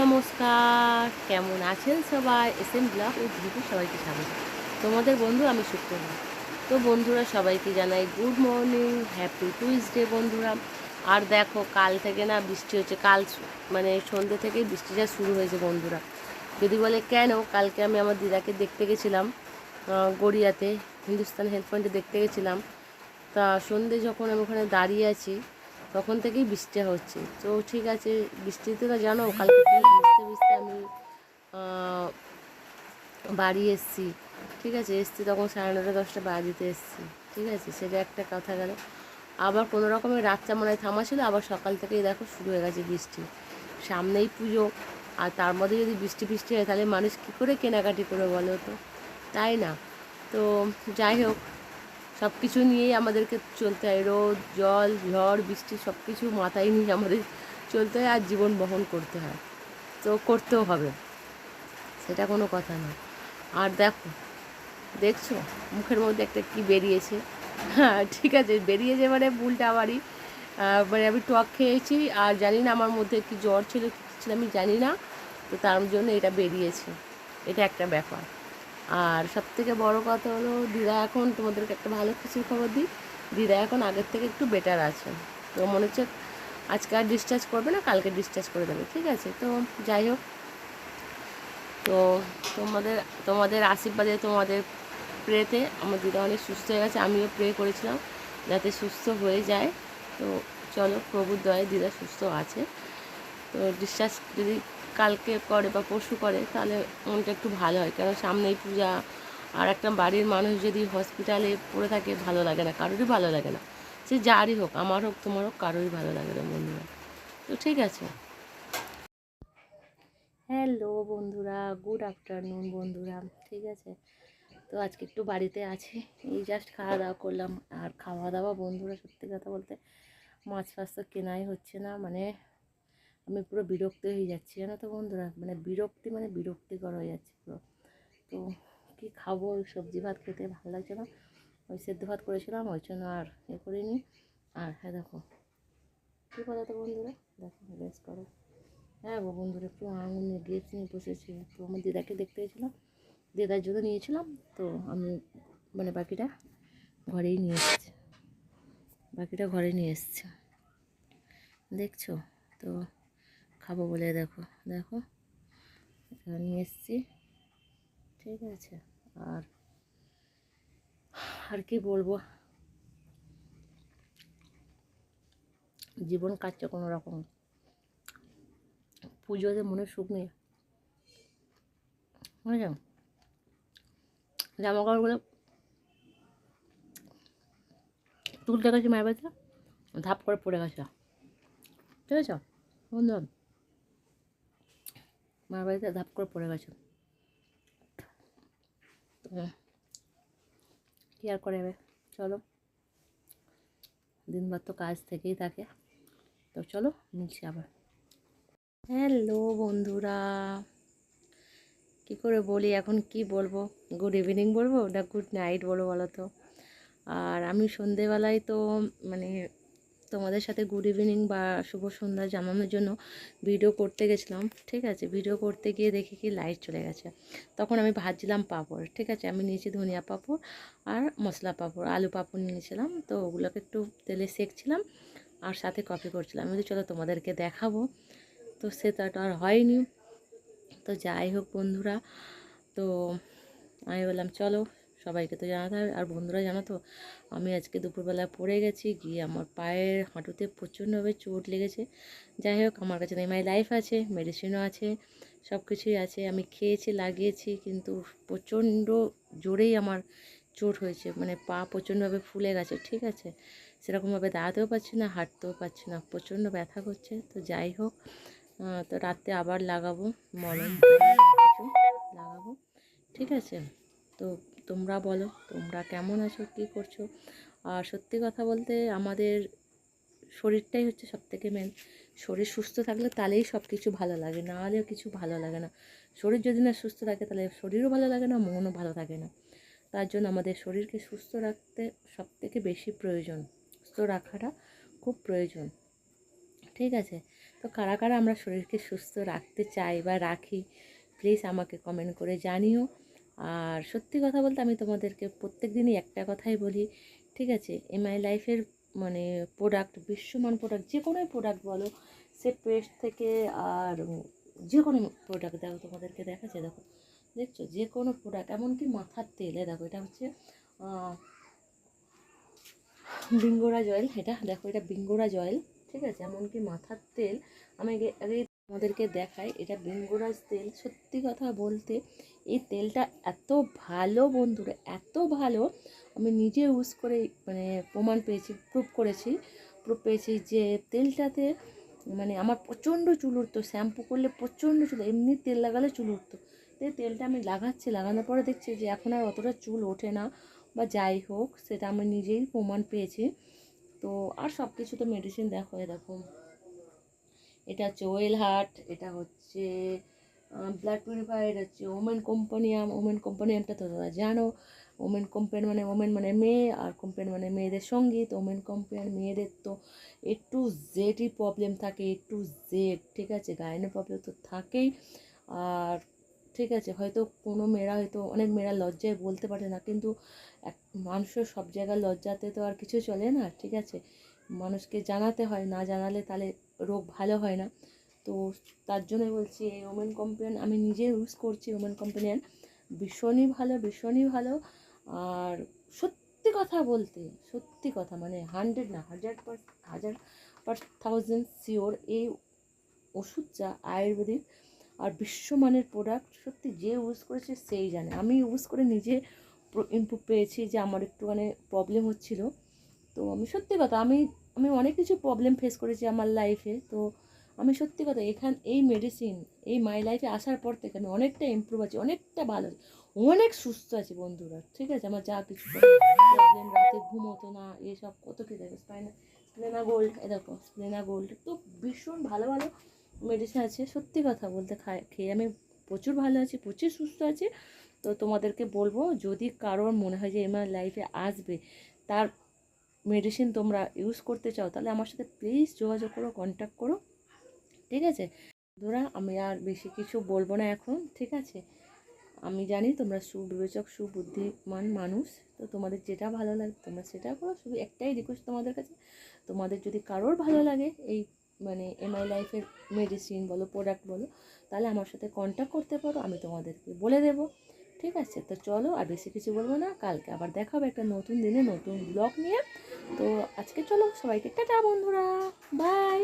নমস্কার, কেমন আছেন সবাই? এস এম ব্লগ ও ভিডিও সবাইকে স্বাগত। তোমাদের বন্ধু আমি সুপ্রভা। তো বন্ধুরা, সবাইকে জানাই গুড মর্নিং, হ্যাপি টুইসডে বন্ধুরা। আর দেখো, কাল থেকে না বৃষ্টি হচ্ছে, কাল মানে সন্ধ্যে থেকেই বৃষ্টিটা শুরু হয়েছে বন্ধুরা। যদি বলে কেন, কালকে আমি আমার দিদাকে দেখতে গেছিলাম গড়িয়াতে, হিন্দুস্তান হেলথ পয়েন্টে দেখতে গেছিলাম। তা সন্ধে যখন আমি ওখানে দাঁড়িয়ে আছি তখন থেকেই বৃষ্টি হচ্ছে। তো ঠিক আছে বৃষ্টিতে তো জানো, কালকে ভিজতে ভিজতে আমি বাড়ি এসছি। ঠিক আছে, এসছি তখন সাড়ে নটা, দশটা বাড়িতে এসছি। ঠিক আছে, সেটা একটা কথা গেল। আবার কোনো রকমের রাতটা মনে হয় থামা ছিল আবার সকাল থেকেই দেখো শুরু হয়ে গেছে বৃষ্টি। সামনেই পুজো, আর তার মধ্যে যদি বৃষ্টি বৃষ্টি হয়, তাহলে মানুষ কী করে কেনাকাটি করে বলো তো? তাই না? তো যাই হোক সব কিছু নিয়েই আমাদেরকে চলতে হয়। রোদ, জল, ঝড়, বৃষ্টি সব কিছু মাথায় নিয়ে আমাদের চলতে হয় আর জীবন বহন করতে হয়। তো করতেও হবে। সেটা কোনো কথা না আর দেখো, দেখছ? মুখের মধ্যে একটা কি বেরিয়েছে? হ্যাঁ ঠিক আছে, বেরিয়েছে মানে ভুলটা আমারই। মানে আমি টক খেয়েছি আর জানি না আমার মধ্যে কি জ্বর ছিল, কি ছিল, আমি জানি না। তো তার জন্য এটা বেরিয়েছে। এটা একটা ব্যাপার। আর সব থেকে বড়ো কথা হলো, দিদা এখন তোমাদেরকে একটা ভালো খুশির খবর দিই। দিদা এখন আগের থেকে একটু বেটার আছে। তো মনে হচ্ছে আজকে আর ডিসচার্জ করবে না, কালকে ডিসচার্জ করে দেবে, ঠিক আছে? তো যাই হোক। তো তোমাদের তোমাদের আশীর্বাদে, তোমাদের প্রেতে আমার দিদা অনেক সুস্থ হয়ে গেছে, আমিও প্রে করেছিলাম যাতে সুস্থ হয়ে যায়। তো চলো প্রভুর দয়ে দিদা সুস্থ আছে। তো ডিসচার্জ যদি কালকে করে বা পরশু করে, তাহলে মনটা একটু ভালো হয়। কারণ সামনেই পূজা আর একটা বাড়ির মানুষ যদি হসপিটালে পড়ে থাকে, ভালো লাগে না, কারোরই ভালো লাগে না। সে যারই হোক, আমার হোক, তোমার হোক, কারোরই ভালো লাগে না বন্ধুরা। তো ঠিক আছে। হ্যালো বন্ধুরা গুড আফটারনুন বন্ধুরা, ঠিক আছে? তো আজকে একটু বাড়িতে আছি, এই জাস্ট খাওয়া দাওয়া করলাম। আর খাওয়া দাওয়া বন্ধুরা সত্যি কথা বলতে, মাছ ফাছ তো কেনাই হচ্ছে না মানে আমি পুরো বিরক্ত হয়ে যাচ্ছি। জানো তো বন্ধুরা? মানে বিরক্তি মানে বিরক্তিকর হয়ে যাচ্ছে পুরো। তো কী খাব? ওই সবজি ভাত খেতে ভালো লাগছে না। ওই সেদ্ধ ভাত করেছিলাম, ওই জন্য আর এ করিনি। আর হ্যাঁ দেখো। কী বলো তো বন্ধুরা? দেখো বেশ করো। হ্যাঁ গো বন্ধুরা, একটু আঙুল নিয়ে গ্রেপস নিয়ে বসেছি। তো আমার দিদাকে দেখতে গেছিলাম। দিদার জন্য নিয়েছিলাম। তো আমি মানে বাকিটা ঘরেই নিয়ে এসেছি। বাকিটা ঘরে নিয়ে এসেছি। দেখছ? তো খাব বলে দেখো দেখো। নিয়ে এসেছি। ঠিক আছে, আর আর কি বলব? জীবন কাটছে কোনো রকম। পুজোতে মনে সুখ নেই। বুঝলাম জামা কাপড়গুলো তুলতে গেছি মায়ের বাড়িতে, ধাপ করে পড়ে গেছে। ঠিক আছে? বন্ধু মায়ের বাড়িতে ধাপ করে পড়ে গেছে। তো কী আর করে যাবে? চলো। দিনভর তো কাজ থেকেই থাকে। তো চলো, মিলছি আবার। হ্যালো বন্ধুরা। কী করে বলি, এখন কি বলব? গুড ইভিনিং বলব না গুড নাইট বলব বলো তো? আর আমি সন্ধেবেলায় তো মানে তোমাদের সাথে গুড ইভিনিং বা শুভ সন্ধ্যা জানানোর জন্য ভিডিও করতে গেছিলাম, ঠিক আছে? ভিডিও করতে গিয়ে দেখি কি লাইট চলে গেছে। তখন আমি ভাজছিলাম পাঁপড়, ঠিক আছে? আমি নিয়েছি ধনিয়া পাঁপড় আর মশলা পাঁপড়, আলু পাঁপড় নিয়েছিলাম। তো ওগুলোকে একটু তেলে সেকছিলাম আর সাথে কফি করছিলাম। আমি চলো তোমাদেরকে দেখাবো। তো সেটা তো আর হয়নি। তো যাই হোক বন্ধুরা, তো আমি বললাম, চলো সবাইকে তো জানাতে হবে। আর বন্ধুরা জানো তো, আমি আজকে দুপুরবেলা পড়ে গেছি, গিয়ে আমার পায়ের হাঁটুতে প্রচণ্ডভাবে চোট লেগেছে। যাই হোক, আমার কাছে এমআই লাইফ আছে মেডিসিনও আছে সব কিছুই আছে আমি খেয়েছি, লাগিয়েছি, কিন্তু প্রচণ্ড জোরেই আমার চোট হয়েছে। মানে পা প্রচণ্ডভাবে ফুলে গেছে, ঠিক আছে? সেরকমভাবে দাঁড়াতেও পারছি না, হাঁটতেও পারছি না, প্রচণ্ড ব্যথা করছে। তো যাই হোক তো রাতে আবার লাগাবো, মলম লাগাবো, ঠিক আছে? তো তোমরা বলো, তোমরা কেমন আছো, কী করছ? আর সত্যি কথা বলতে আমাদের শরীরটাই হচ্ছে সব থেকে মেন শরীর সুস্থ থাকলে তাহলেই সব কিছু ভালো লাগে, না হলেও কিছু ভালো লাগে না। শরীর যদি না সুস্থ থাকে তাহলে শরীরও ভালো লাগে না, মনও ভালো থাকে না। তার জন্য আমাদের শরীরকে সুস্থ রাখতে সব থেকে বেশি প্রয়োজন, সুস্থ রাখাটা খুব প্রয়োজন। ঠিক আছে? তো কারা কারা আমরা শরীরকে সুস্থ রাখতে চাই বা রাখি প্লিজ আমাকে কমেন্ট করে জানিও। আর সত্যি কথা বলতে আমি তোমাদেরকে প্রত্যেক দিনই একটা কথাই বলি ঠিক আছে? এমআই লাইফের মানে প্রোডাক্ট বিশ্বমান প্রোডাক্ট যে কোনোই প্রোডাক্ট বলো সে পেস্ট থেকে আর যে কোনো প্রোডাক্ট দেখো তোমাদেরকে দেখাচ্ছে দেখো। দেখছ? যে কোনো প্রোডাক্ট এমনকি মাথার তেলে দেখো এটা হচ্ছে আহ, বিঙ্গোরাজ অয়েল এটা দেখো এটা বিঙ্গোরাজ অয়েল ঠিক আছে? এমনকি মাথার তেল আমি আগে আমাদেরকে দেখাই, এটা বিঙ্গোরাজ তেল। সত্যি কথা বলতে, এই তেলটা এত ভালো বন্ধুরা, এত ভালো। আমি নিজে ইউজ করে মানে প্রমাণ পেয়েছি প্রুভ করেছি। প্রুভ পেয়েছি যে তেলটাতে মানে আমার প্রচণ্ড চুল উঠতো। শ্যাম্পু করলে প্রচণ্ড চুল, এমনি তেল লাগালে চুল উঠতো। তো তেলটা আমি লাগাচ্ছি, লাগানোর পরে দেখছি যে এখন আর অতটা চুল ওঠে না বা যাই হোক, সেটা আমি নিজেই প্রমাণ পেয়েছি। তো আর সব কিছু তো মেডিসিন দেখো, এ দেখো। এটা হচ্ছে ওয়েল হার্ট, এটা হচ্ছে ব্লাড পিউরিফায়ার হচ্ছে ওমেন কোম্পানিয়াম, ওমেন কোম্পানিয়ামটা তো তোমরা জানো। ওমেন কোম্পানি মানে ওমেন মানে মেয়ে, আর কোম্পানি মানে মেয়েদের সংগীত। ওমেন কোম্পানি মেয়েদের তো এ টু জেডই প্রবলেম থাকে, এ টু জেড, ঠিক আছে? গায়নের প্রবলেম তো থাকেই। আর ঠিক আছে, হয়তো কোনো মেয়েরা হয়তো, অনেক মেয়েরা লজ্জায় বলতে পারে না, কিন্তু এক, মানুষের সব জায়গায় লজ্জাতে তো আর কিছু চলে না, ঠিক আছে? মানুষকে জানাতে হয়, না জানালে তাহলে রোগ ভালো হয় না। তো তার জন্য বলছি, এই ওমেন কোম্পানি আমি নিজে ইউজ করছি ওমেন কোম্পানির ভীষণই ভালো ভীষণই ভালো। আর সত্যি কথা বলতে, সত্যি কথা মানে হান্ড্রেড না, হাজার পার হাজার পার থাউজেন্ড শিওর এই ওষুধটা আয়ুর্বেদিক আর বিশ্বমানের প্রোডাক্ট সত্যি যে ইউজ করেছে সেই জানে। আমি ইউজ করে নিজে ইমপ্রুভ পেয়েছি যে আমার একটুখানি প্রবলেম হচ্ছিল। তো আমি সত্যি কথা, আমি আমি অনেক কিছু প্রবলেম ফেস করেছি আমার লাইফে তো আমি সত্যি কথা, এখান, এই মেডিসিন এই মাই লাইফে আসার পর থেকে আমি অনেকটা ইমপ্রুভ আছি, অনেকটা ভালো আছি। অনেক সুস্থ আছি বন্ধুরা, ঠিক আছে? আমার যা কিছু প্রবলেম রাতে ঘুম হতো না, এসব কত কি দেখো স্পাইনা স্প্লেনা গোল্ড এ দেখো স্প্লেনা গোল্ড তো ভীষণ ভালো ভালো মেডিসিন আছে। সত্যি কথা বলতে খায়, খেয়ে আমি প্রচুর ভালো আছি, প্রচুর সুস্থ আছি। তো তোমাদেরকে বলব, যদি কারোর মনে হয় যে আমার লাইফে আসবে, তার মেডিসিন তোমরা ইউজ করতে চাও, তাহলে আমার সাথে প্লিজ যোগাযোগ করো কন্ট্যাক্ট করো, ঠিক আছে? বন্ধুরা, আমি আর বেশি কিছু বলব না এখন, ঠিক আছে? আমি জানি তোমরা সুবিবেচক, সুবুদ্ধিমান মানুষ, তো তোমাদের যেটা ভালো লাগে তোমরা সেটা করো, শুধু একটাই রিকোয়েস্ট তোমাদের কাছে। তোমাদের যদি কারোর ভালো লাগে এই মানে এমআই লাইফের মেডিসিন বলো প্রোডাক্ট বলো, তাহলে আমার সাথে কন্ট্যাক্ট করতে পারো, আমি তোমাদেরকে বলে দেবো, ঠিক আছে? তো চলো, আর বেশি কিছু বলব না, কালকে আবার দেখা হবে একটা নতুন দিনে, নতুন ব্লগ নিয়ে। তো আজকে চলো সবাইকে টাটা বন্ধুরা বাই